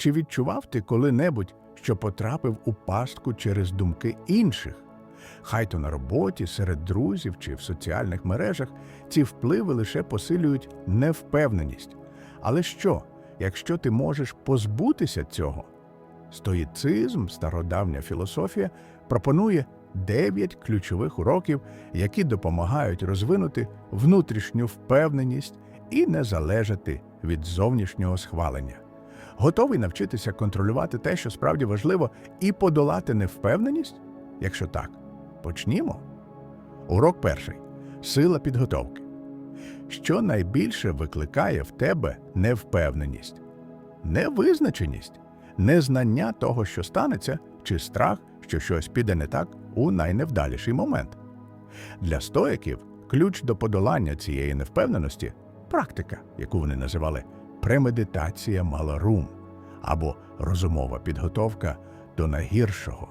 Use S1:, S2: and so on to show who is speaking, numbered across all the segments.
S1: Чи відчував ти коли-небудь, що потрапив у пастку через думки інших? Хай то на роботі, серед друзів чи в соціальних мережах ці впливи лише посилюють невпевненість. Але що, якщо ти можеш позбутися цього? Стоїцизм, стародавня філософія, пропонує дев'ять ключових уроків, які допомагають розвинути внутрішню впевненість і не залежати від зовнішнього схвалення. Готовий навчитися контролювати те, що справді важливо, і подолати невпевненість? Якщо так, почнімо. Урок перший сила підготовки. Що найбільше викликає в тебе невпевненість? Невизначеність, незнання того, що станеться, чи страх, що щось піде не так у найневдаліший момент. Для стоїків ключ до подолання цієї невпевненості практика, яку вони називали премедитація малорум або розумова підготовка до найгіршого.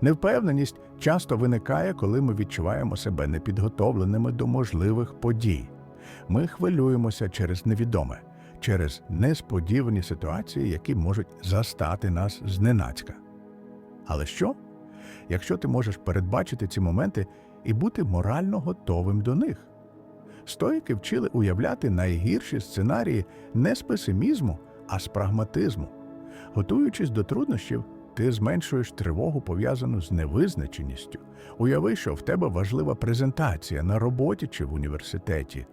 S1: Невпевненість часто виникає, коли ми відчуваємо себе непідготовленими до можливих подій. Ми хвилюємося через невідоме, через несподівані ситуації, які можуть застати нас зненацька. Але що, якщо ти можеш передбачити ці моменти і бути морально готовим до них? Стоїки вчили уявляти найгірші сценарії не з песимізму, а з прагматизму. Готуючись до труднощів, ти зменшуєш тривогу, пов'язану з невизначеністю. Уяви, що в тебе важлива презентація на роботі чи в університеті.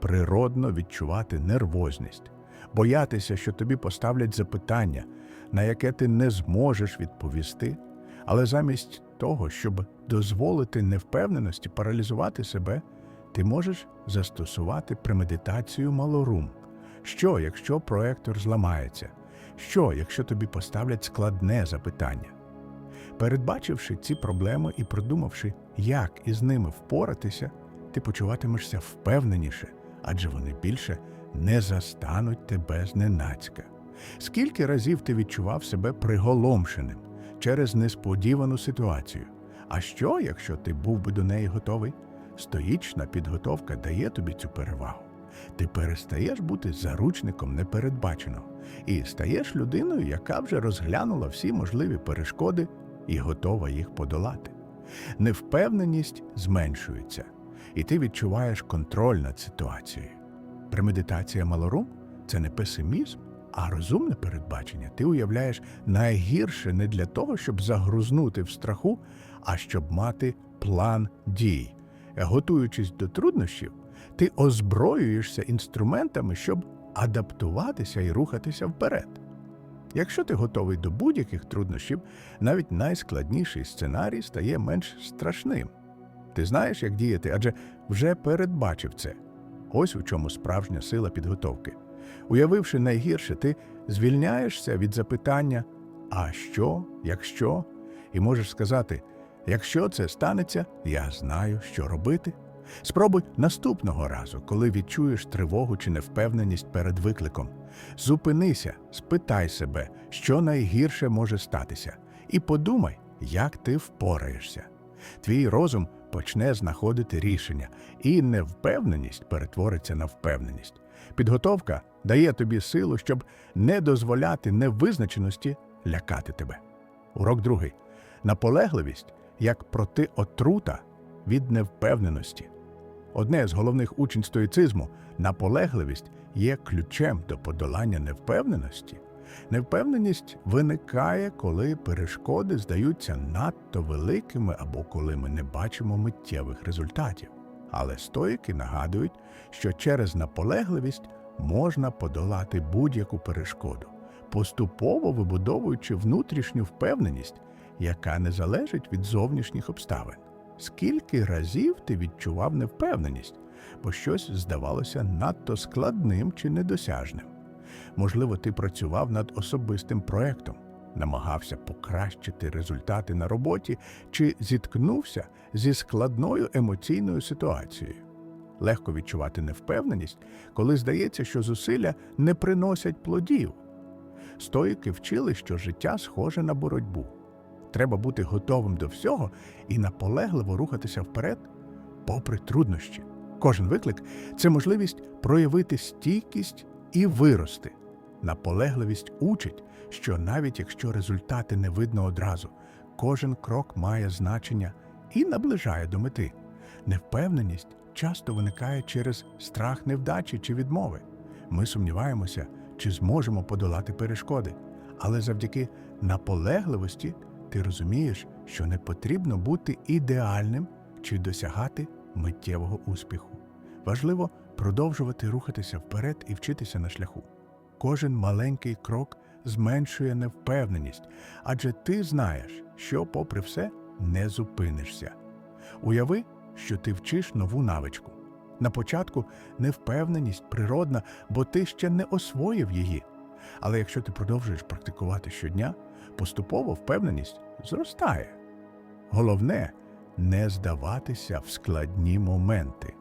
S1: Природно відчувати нервозність, боятися, що тобі поставлять запитання, на яке ти не зможеш відповісти, але замість того, щоб дозволити невпевненості паралізувати себе, ти можеш застосувати премедитацію малорум. Що, якщо проектор зламається? Що, якщо тобі поставлять складне запитання? Передбачивши ці проблеми і продумавши, як із ними впоратися, ти почуватимешся впевненіше, адже вони більше не застануть тебе зненацька. Скільки разів ти відчував себе приголомшеним через несподівану ситуацію? А що, якщо ти був би до неї готовий? Стоїчна підготовка дає тобі цю перевагу. Ти перестаєш бути заручником непередбаченого і стаєш людиною, яка вже розглянула всі можливі перешкоди і готова їх подолати. Невпевненість зменшується, і ти відчуваєш контроль над ситуацією. Премедитація малорум це не песимізм, а розумне передбачення. Ти уявляєш найгірше не для того, щоб загрузнути в страху, а щоб мати план дій. Готуючись до труднощів, ти озброюєшся інструментами, щоб адаптуватися і рухатися вперед. Якщо ти готовий до будь-яких труднощів, навіть найскладніший сценарій стає менш страшним. Ти знаєш, як діяти, адже вже передбачив це. Ось у чому справжня сила підготовки. Уявивши найгірше, ти звільняєшся від запитання А що, якщо? І можеш сказати: якщо це станеться, я знаю, що робити. Спробуй наступного разу, коли відчуєш тривогу чи невпевненість перед викликом. Зупинися, спитай себе, що найгірше може статися, і подумай, як ти впораєшся. Твій розум почне знаходити рішення, і невпевненість перетвориться на впевненість. Підготовка дає тобі силу, щоб не дозволяти невизначеності лякати тебе. Урок другий. Наполегливість як протиотрута від невпевненості. Одне з головних учень стоїцизму наполегливість є ключем до подолання невпевненості. Невпевненість виникає, коли перешкоди здаються надто великими або коли ми не бачимо миттєвих результатів. Але стоїки нагадують, що через наполегливість можна подолати будь-яку перешкоду, поступово вибудовуючи внутрішню впевненість, яка не залежить від зовнішніх обставин. Скільки разів ти відчував невпевненість, бо щось здавалося надто складним чи недосяжним? Можливо, ти працював над особистим проектом, намагався покращити результати на роботі чи зіткнувся зі складною емоційною ситуацією. Легко відчувати невпевненість, коли здається, що зусилля не приносять плодів. Стоїки вчили, що життя схоже на боротьбу. Треба бути готовим до всього і наполегливо рухатися вперед, попри труднощі. Кожен виклик це можливість проявити стійкість і вирости. Наполегливість учить, що навіть якщо результати не видно одразу, кожен крок має значення і наближає до мети. Невпевненість часто виникає через страх невдачі чи відмови. Ми сумніваємося, чи зможемо подолати перешкоди, але завдяки наполегливості ти розумієш, що не потрібно бути ідеальним чи досягати миттєвого успіху. Важливо продовжувати рухатися вперед і вчитися на шляху. Кожен маленький крок зменшує невпевненість, адже ти знаєш, що, попри все, не зупинишся. Уяви, що ти вчиш нову навичку. На початку невпевненість природна, бо ти ще не освоїв її. Але якщо ти продовжуєш практикувати щодня, поступово впевненість зростає. Головне не здаватися в складні моменти.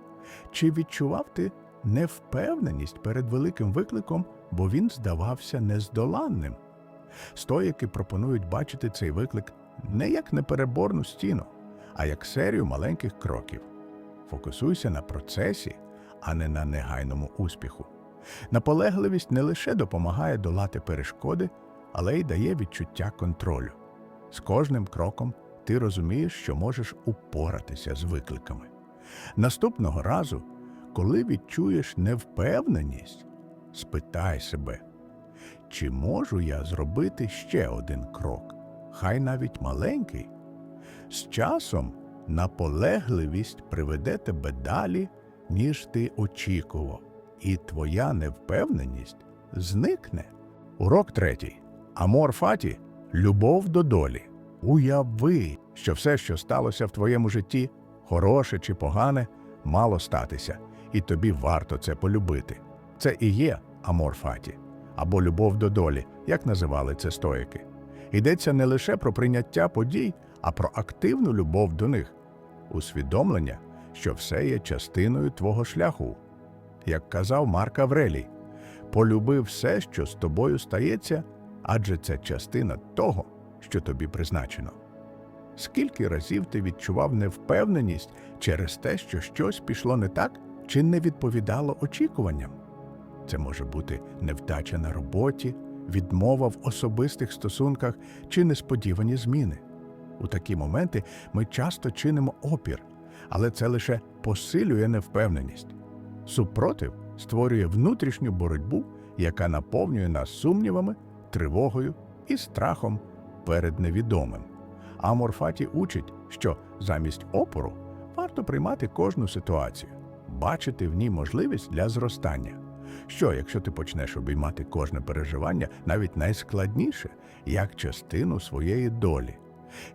S1: Чи відчував ти невпевненість перед великим викликом, бо він здавався нездоланним? Стоїки пропонують бачити цей виклик не як непереборну стіну, а як серію маленьких кроків. Фокусуйся на процесі, а не на негайному успіху. Наполегливість не лише допомагає долати перешкоди, але й дає відчуття контролю. З кожним кроком ти розумієш, що можеш упоратися з викликами. Наступного разу, коли відчуєш невпевненість, спитай себе, чи можу я зробити ще один крок, хай навіть маленький. З часом наполегливість приведе тебе далі, ніж ти очікував, і твоя невпевненість зникне. Урок третій. Амор фаті любов до долі. Уяви, що все, що сталося в твоєму житті, хороше чи погане, мало статися, і тобі варто це полюбити. Це і є амор фаті, або любов до долі, як називали це стоїки. Йдеться не лише про прийняття подій, а про активну любов до них, усвідомлення, що все є частиною твого шляху. Як казав Марк Аврелій, полюби все, що з тобою стається, адже це частина того, що тобі призначено. Скільки разів ти відчував невпевненість через те, що щось пішло не так чи не відповідало очікуванням? Це може бути невдача на роботі, відмова в особистих стосунках чи несподівані зміни. У такі моменти ми часто чинимо опір, але це лише посилює невпевненість. Супротив створює внутрішню боротьбу, яка наповнює нас сумнівами, тривогою і страхом перед невідомим. Амор Фаті учить, що замість опору варто приймати кожну ситуацію, бачити в ній можливість для зростання. Що, якщо ти почнеш обіймати кожне переживання, навіть найскладніше, як частину своєї долі?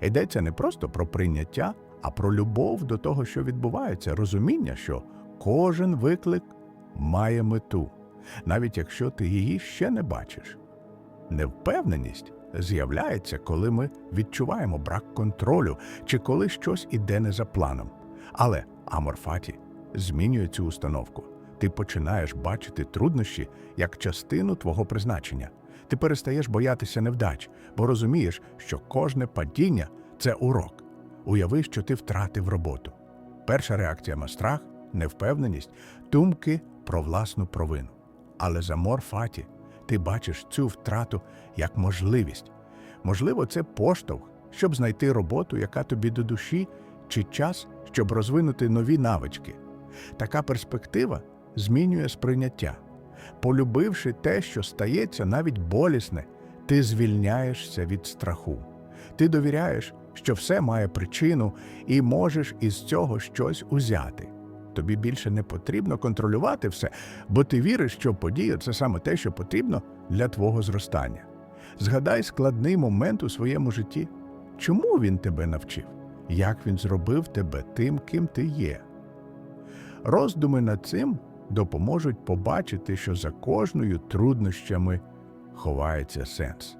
S1: Йдеться не просто про прийняття, а про любов до того, що відбувається, розуміння, що кожен виклик має мету, навіть якщо ти її ще не бачиш. Невпевненість з'являється, коли ми відчуваємо брак контролю чи коли щось іде не за планом. Але Аморфаті змінює цю установку. Ти починаєш бачити труднощі як частину твого призначення. Ти перестаєш боятися невдач, бо розумієш, що кожне падіння це урок. Уяви, що ти втратив роботу. Перша реакція на страх, невпевненість, думки про власну провину. Але за морфаті ти бачиш цю втрату як можливість. Можливо, це поштовх, щоб знайти роботу, яка тобі до душі, чи час, щоб розвинути нові навички. Така перспектива змінює сприйняття. Полюбивши те, що стається навіть болісне, ти звільняєшся від страху. Ти довіряєш, що все має причину і можеш із цього щось узяти. Тобі більше не потрібно контролювати все, бо ти віриш, що подія це саме те, що потрібно для твого зростання. Згадай складний момент у своєму житті. Чому він тебе навчив? Як він зробив тебе тим, ким ти є? Роздуми над цим допоможуть побачити, що за кожною труднощами ховається сенс.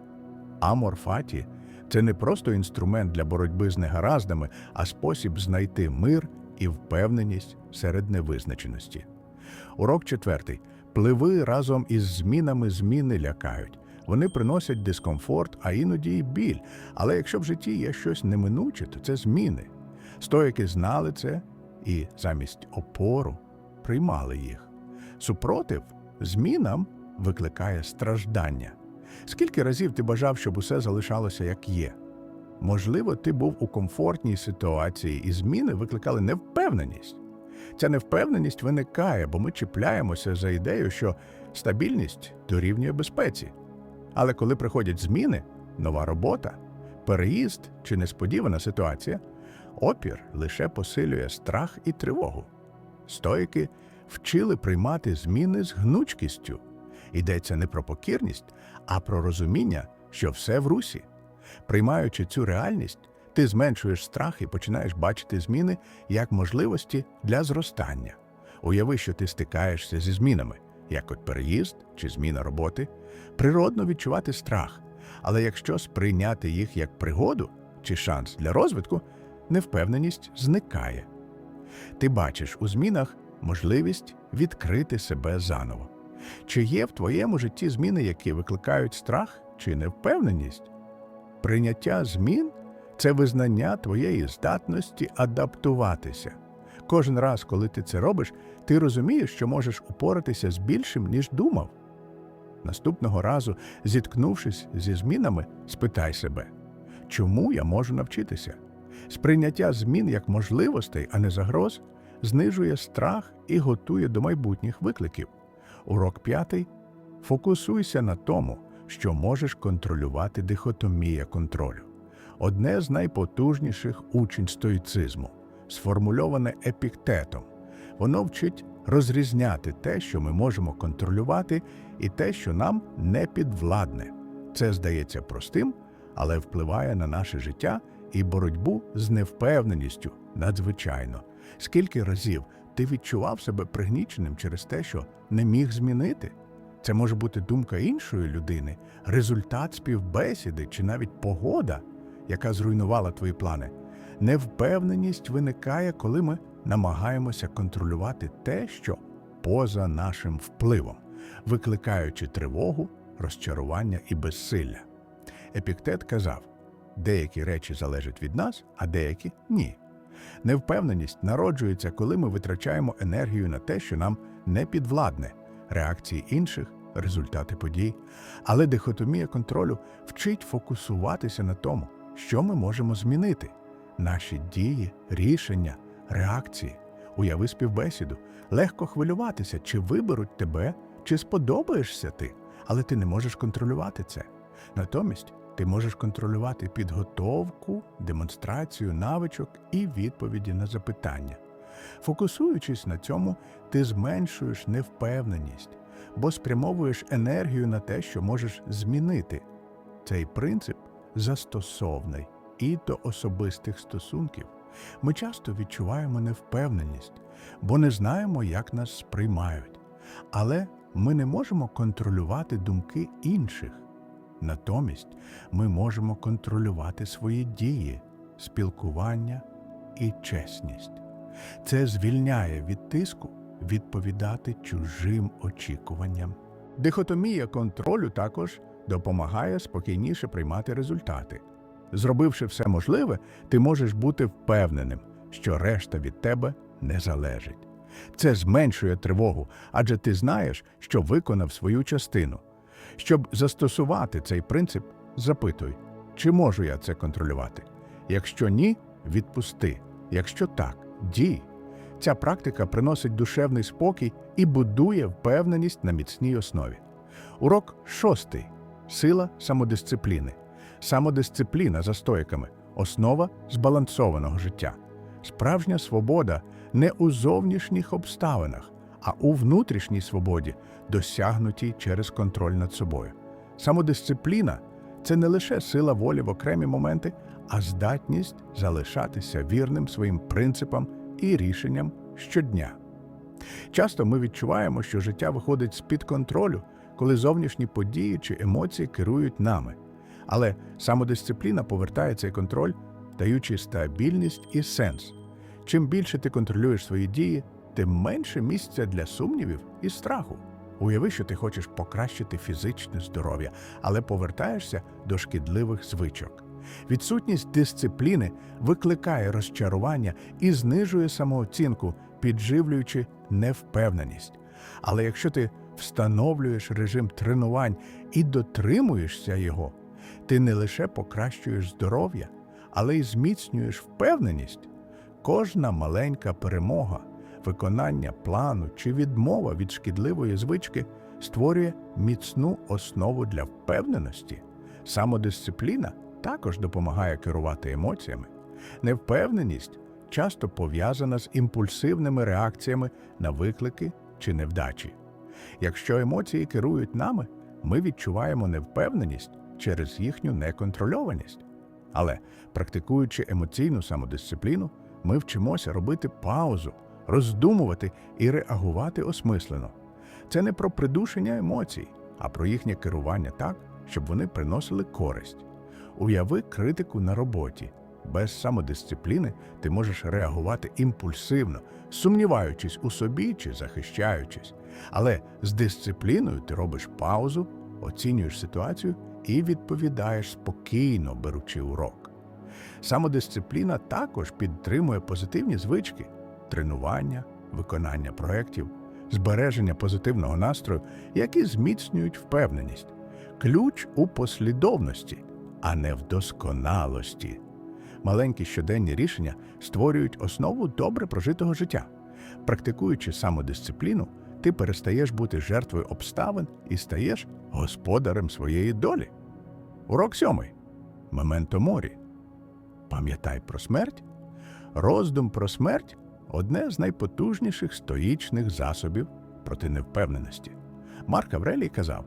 S1: Амор фаті це не просто інструмент для боротьби з негараздами, а спосіб знайти мир і впевненість серед невизначеності. Урок четвертий. Пливи разом із змінами зміни лякають. Вони приносять дискомфорт, а іноді й біль. Але якщо в житті є щось неминуче, то це зміни. Стоїки знали це і замість опору приймали їх. Супротив змінам викликає страждання. Скільки разів ти бажав, щоб усе залишалося як є? Можливо, ти був у комфортній ситуації, і зміни викликали невпевненість. Ця невпевненість виникає, бо ми чіпляємося за ідею, що стабільність дорівнює безпеці. Але коли приходять зміни, нова робота, переїзд чи несподівана ситуація, опір лише посилює страх і тривогу. Стоїки вчили приймати зміни з гнучкістю. Йдеться не про покірність, а про розуміння, що все в русі. Приймаючи цю реальність, ти зменшуєш страх і починаєш бачити зміни як можливості для зростання. Уяви, що ти стикаєшся зі змінами, як от переїзд чи зміна роботи, природно відчувати страх. Але якщо сприйняти їх як пригоду чи шанс для розвитку, невпевненість зникає. Ти бачиш у змінах можливість відкрити себе заново. Чи є в твоєму житті зміни, які викликають страх чи невпевненість? Прийняття змін це визнання твоєї здатності адаптуватися. Кожен раз, коли ти це робиш, ти розумієш, що можеш упоратися з більшим, ніж думав. Наступного разу, зіткнувшись зі змінами, спитай себе, чому я можу навчитися? Сприйняття змін як можливостей, а не загроз, знижує страх і готує до майбутніх викликів. Урок п'ятий фокусуйся на тому, що можеш контролювати дихотомія контролю. Одне з найпотужніших учень стоїцизму, сформульоване епіктетом. Воно вчить розрізняти те, що ми можемо контролювати, і те, що нам не підвладне. Це здається простим, але впливає на наше життя і боротьбу з невпевненістю надзвичайно. Скільки разів ти відчував себе пригніченим через те, що не міг змінити? Це може бути думка іншої людини, результат співбесіди чи навіть погода, яка зруйнувала твої плани. Невпевненість виникає, коли ми намагаємося контролювати те, що поза нашим впливом, викликаючи тривогу, розчарування і безсилля. Епіктет казав: деякі речі залежать від нас, а деякі ні. Невпевненість народжується, коли ми витрачаємо енергію на те, що нам не підвладне, реакції інших, результати подій. Але дихотомія контролю вчить фокусуватися на тому, що ми можемо змінити наші дії, рішення, реакції. Уяви співбесіду. Легко хвилюватися, чи виберуть тебе, чи сподобаєшся ти, але ти не можеш контролювати це. Натомість ти можеш контролювати підготовку, демонстрацію навичок і відповіді на запитання. Фокусуючись на цьому, ти зменшуєш невпевненість, бо спрямовуєш енергію на те, що можеш змінити. Цей принцип застосовний і до особистих стосунків. Ми часто відчуваємо невпевненість, бо не знаємо, як нас сприймають. Але ми не можемо контролювати думки інших. Натомість ми можемо контролювати свої дії, спілкування і чесність. Це звільняє від тиску відповідати чужим очікуванням. Дихотомія контролю також допомагає спокійніше приймати результати. Зробивши все можливе, ти можеш бути впевненим, що решта від тебе не залежить. Це зменшує тривогу, адже ти знаєш, що виконав свою частину. Щоб застосувати цей принцип, запитуй, чи можу я це контролювати. Якщо ні, відпусти. Якщо так, дій. Ця практика приносить душевний спокій і будує впевненість на міцній основі. Урок шостий сила самодисципліни. Самодисципліна за стоїками основа збалансованого життя. Справжня свобода не у зовнішніх обставинах, а у внутрішній свободі, досягнутій через контроль над собою. Самодисципліна це не лише сила волі в окремі моменти, а здатність залишатися вірним своїм принципам і рішенням щодня. Часто ми відчуваємо, що життя виходить з-під контролю, коли зовнішні події чи емоції керують нами. Але самодисципліна повертає цей контроль, даючи стабільність і сенс. Чим більше ти контролюєш свої дії, тим менше місця для сумнівів і страху. Уяви, що ти хочеш покращити фізичне здоров'я, але повертаєшся до шкідливих звичок. Відсутність дисципліни викликає розчарування і знижує самооцінку, підживлюючи невпевненість. Але якщо ти встановлюєш режим тренувань і дотримуєшся його, ти не лише покращуєш здоров'я, але й зміцнюєш впевненість. Кожна маленька перемога, виконання плану чи відмова від шкідливої звички створює міцну основу для впевненості. Самодисципліна також допомагає керувати емоціями. Невпевненість часто пов'язана з імпульсивними реакціями на виклики чи невдачі. Якщо емоції керують нами, ми відчуваємо невпевненість через їхню неконтрольованість. Але практикуючи емоційну самодисципліну, ми вчимося робити паузу, роздумувати і реагувати осмислено. Це не про придушення емоцій, а про їхнє керування так, щоб вони приносили користь. Уяви критику на роботі. Без самодисципліни ти можеш реагувати імпульсивно, сумніваючись у собі чи захищаючись. Але з дисципліною ти робиш паузу, оцінюєш ситуацію і відповідаєш спокійно, беручи урок. Самодисципліна також підтримує позитивні звички, тренування, виконання проєктів, збереження позитивного настрою, які зміцнюють впевненість. Ключ у послідовності, а не в досконалості. Маленькі щоденні рішення створюють основу добре прожитого життя. Практикуючи самодисципліну, ти перестаєш бути жертвою обставин і стаєш господарем своєї долі. Урок сьомий. Мементо морі. Пам'ятай про смерть. Роздум про смерть одне з найпотужніших стоїчних засобів проти невпевненості. Марк Аврелій казав: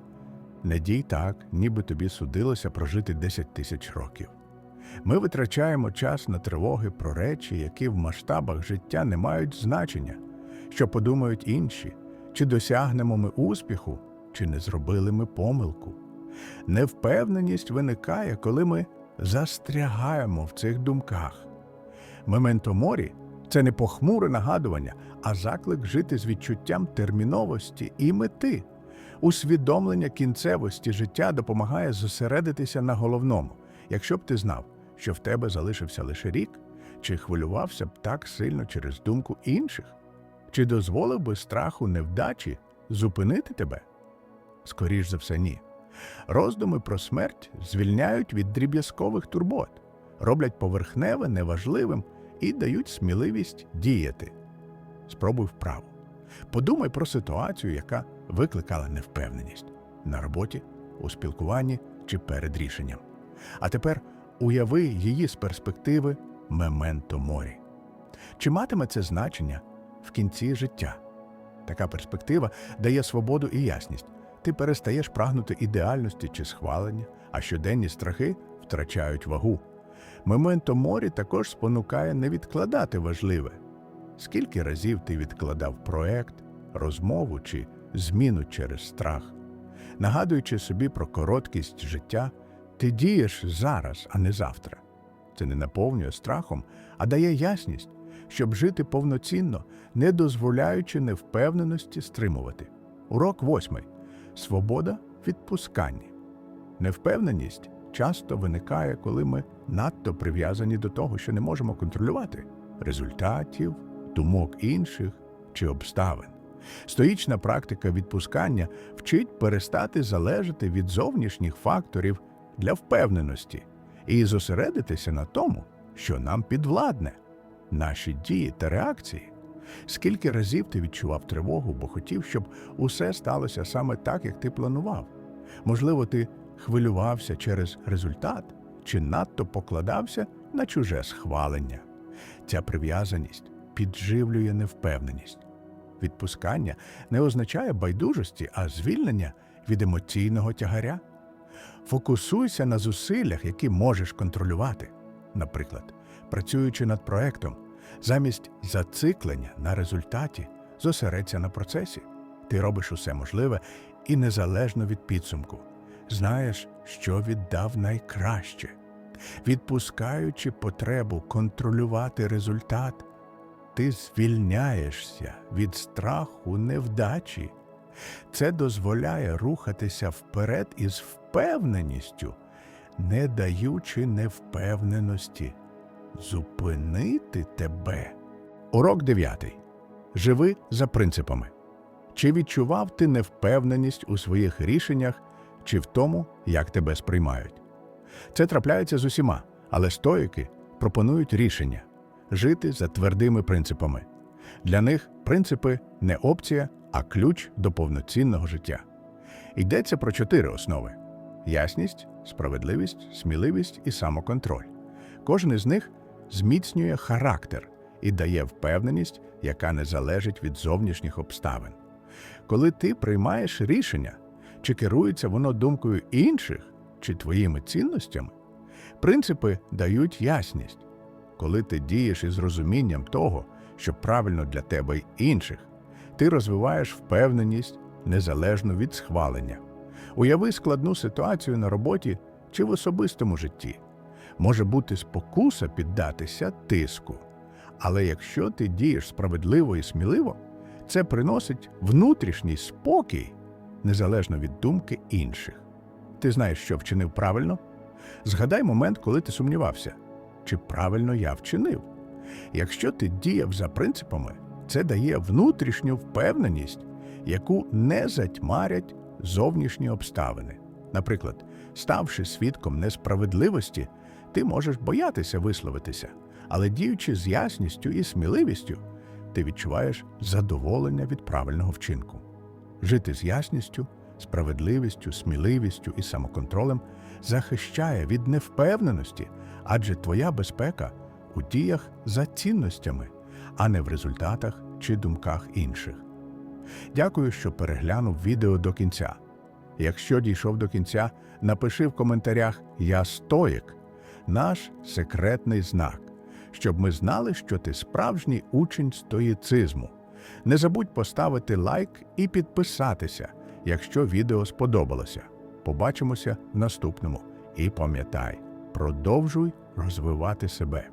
S1: не дій так, ніби тобі судилося прожити 10 тисяч років. Ми витрачаємо час на тривоги про речі, які в масштабах життя не мають значення, що подумають інші, чи досягнемо ми успіху, чи не зробили ми помилку. Невпевненість виникає, коли ми застрягаємо в цих думках. Мементо морі це не похмуре нагадування, а заклик жити з відчуттям терміновості і мети. Усвідомлення кінцевості життя допомагає зосередитися на головному. Якщо б ти знав, що в тебе залишився лише рік, чи хвилювався б так сильно через думку інших, чи дозволив би страху невдачі зупинити тебе? Скоріш за все, ні. Роздуми про смерть звільняють від дріб'язкових турбот, роблять поверхневе неважливим і дають сміливість діяти. Спробуй вправо. Подумай про ситуацію, яка викликала невпевненість на роботі, у спілкуванні чи перед рішенням. А тепер уяви її з перспективи мементо морі. Чи матиме це значення в кінці життя? Така перспектива дає свободу і ясність. Ти перестаєш прагнути ідеальності чи схвалення, а щоденні страхи втрачають вагу. Мементо морі також спонукає не відкладати важливе. Скільки разів ти відкладав проект, розмову чи зміну через страх? Нагадуючи собі про короткість життя, ти дієш зараз, а не завтра. Це не наповнює страхом, а дає ясність, щоб жити повноцінно, не дозволяючи невпевненості стримувати. Урок восьмий. Свобода відпускання. Невпевненість часто виникає, коли ми надто прив'язані до того, що не можемо контролювати результатів, думок інших чи обставин. Стоїчна практика відпускання вчить перестати залежати від зовнішніх факторів для впевненості і зосередитися на тому, що нам підвладне, наші дії та реакції. Скільки разів ти відчував тривогу, бо хотів, щоб усе сталося саме так, як ти планував? Можливо, ти хвилювався через результат чи надто покладався на чуже схвалення. Ця прив'язаність підживлює невпевненість. Відпускання не означає байдужості, а звільнення від емоційного тягаря. Фокусуйся на зусиллях, які можеш контролювати. Наприклад, працюючи над проектом, замість зациклення на результаті зосередься на процесі. Ти робиш усе можливе і незалежно від підсумку. Знаєш, що віддав найкраще. Відпускаючи потребу контролювати результат, ти звільняєшся від страху невдачі. Це дозволяє рухатися вперед із впевненістю, не даючи невпевненості зупинити тебе. Урок 9. Живи за принципами. Чи відчував ти невпевненість у своїх рішеннях чи в тому, як тебе сприймають? Це трапляється з усіма, але стоїки пропонують рішення жити за твердими принципами. Для них принципи не опція, а ключ до повноцінного життя. Йдеться про чотири основи: ясність, справедливість, сміливість і самоконтроль. Кожен із них зміцнює характер і дає впевненість, яка не залежить від зовнішніх обставин. Коли ти приймаєш рішення, чи керується воно думкою інших, чи твоїми цінностями, принципи дають ясність. Коли ти дієш із розумінням того, що правильно для тебе й інших, ти розвиваєш впевненість незалежно від схвалення. Уяви складну ситуацію на роботі чи в особистому житті. Може бути спокуса піддатися тиску. Але якщо ти дієш справедливо і сміливо, це приносить внутрішній спокій, незалежно від думки інших. Ти знаєш, що вчинив правильно? Згадай момент, коли ти сумнівався, чи правильно я вчинив. Якщо ти діяв за принципами, це дає внутрішню впевненість, яку не затьмарять зовнішні обставини. Наприклад, ставши свідком несправедливості, ти можеш боятися висловитися, але діючи з ясністю і сміливістю, ти відчуваєш задоволення від правильного вчинку. Жити з ясністю, справедливістю, сміливістю і самоконтролем захищає від невпевненості, адже твоя безпека у діях за цінностями, а не в результатах чи думках інших. Дякую, що переглянув відео до кінця. Якщо дійшов до кінця, напиши в коментарях Я стоїк, наш секретний знак, щоб ми знали, що ти справжній учень стоїцизму. Не забудь поставити лайк і підписатися, якщо відео сподобалося. Побачимося в наступному. І пам'ятай, продовжуй розвивати себе.